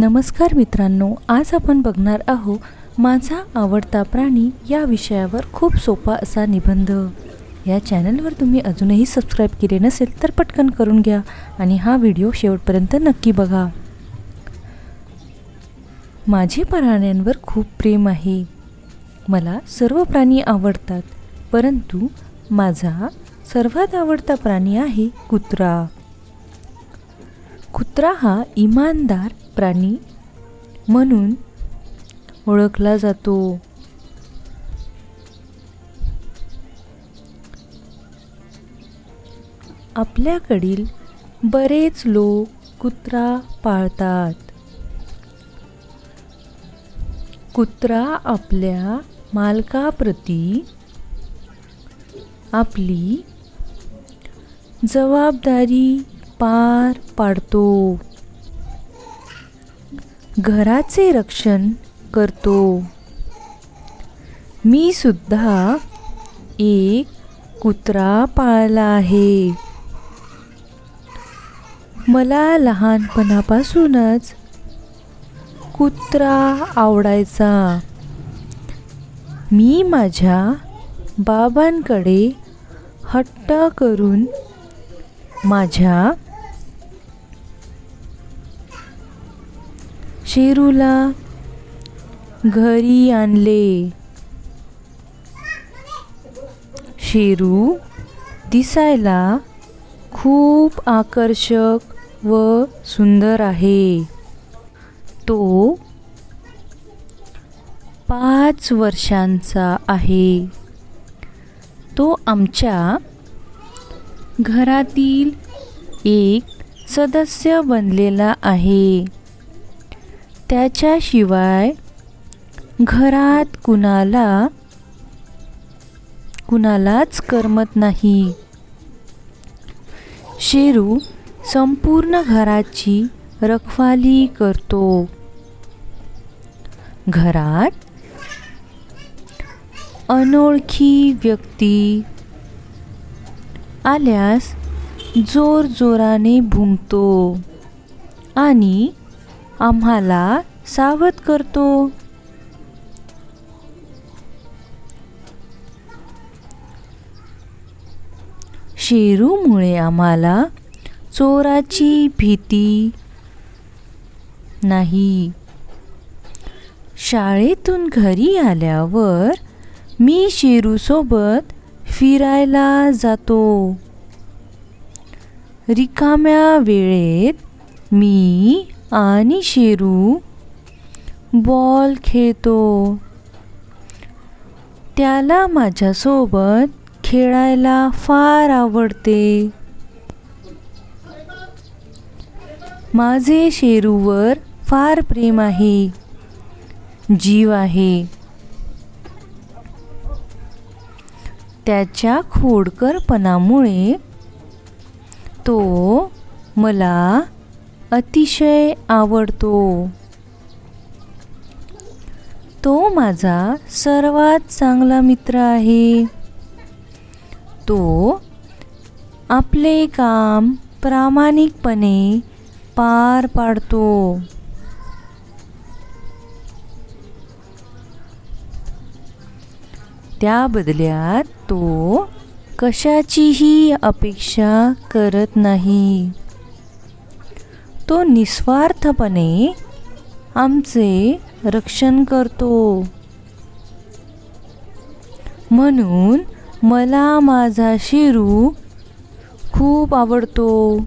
नमस्कार मित्रांनो आज आपण बघणार आहोत माझा आवडता प्राणी या विषयावर खूप सोपा असा निबंध. या चॅनलवर तुम्ही अजूनही सबस्क्राईब केले नसेल तर पटकन करून घ्या आणि हा व्हिडिओ शेवटपर्यंत नक्की बघा. माझे प्राण्यांवर खूप प्रेम आहे. मला सर्व प्राणी आवडतात परंतु माझा सर्वात आवडता प्राणी आहे कुत्रा. कुत्रा हा इमानदार प्राणी म्हणून ओळखला जातो. आपल्याकडील बरेच लोक कुत्रा पाळतात. कुत्रा आपल्या मालकाप्रती आपली जबाबदारी पार पाडतो. घराचे रक्षण करतो. मी सुद्धा एक कुत्रा पाळला आहे. मला लहानपणापासूनच कुत्रा आवडायचा. मी माझ्या बाबांकडे हट्ट करून माझ्या शेरूला घरी आणले. शेरू दिसायला खूप आकर्षक व सुंदर आहे. तो पाच वर्षांचा आहे. तो आमच्या घरातील एक सदस्य बनलेला आहे. त्याच्याशिवाय घरात कुणाला कुणालाच करमत नाही. शेरू संपूर्ण घराची रखवाली करतो. घरात अनोळखी व्यक्ती आल्यास जोर जोराने भुंकतो आणि आम्हाला सावध करतो. शेरूमुळे आम्हाला चोराची भीती नाही. शाळेतून घरी आल्यावर मी शेरूसोबत फिरायला जातो. रिकाम्या वेळेत मी आणि शेरू बॉल खेळतो त्याला माझ्यासोबत खेळायला फार आवडते. माझे शेरूवर फार प्रेम आहे. जीव आहे. त्याच्या खोडकरपणामुळे तो मला अतिशय आवडतो. तो माझा सर्वात चांगला मित्र आहे. तो आपले काम प्रामाणिकपणे पार पाडतो. त्या बदल्यात तो कशाचीही अपेक्षा करत नाही. तो निस्वार्थपणे आमचे रक्षण करतो. म्हणून मला माझा शिरू खूप आवडतो.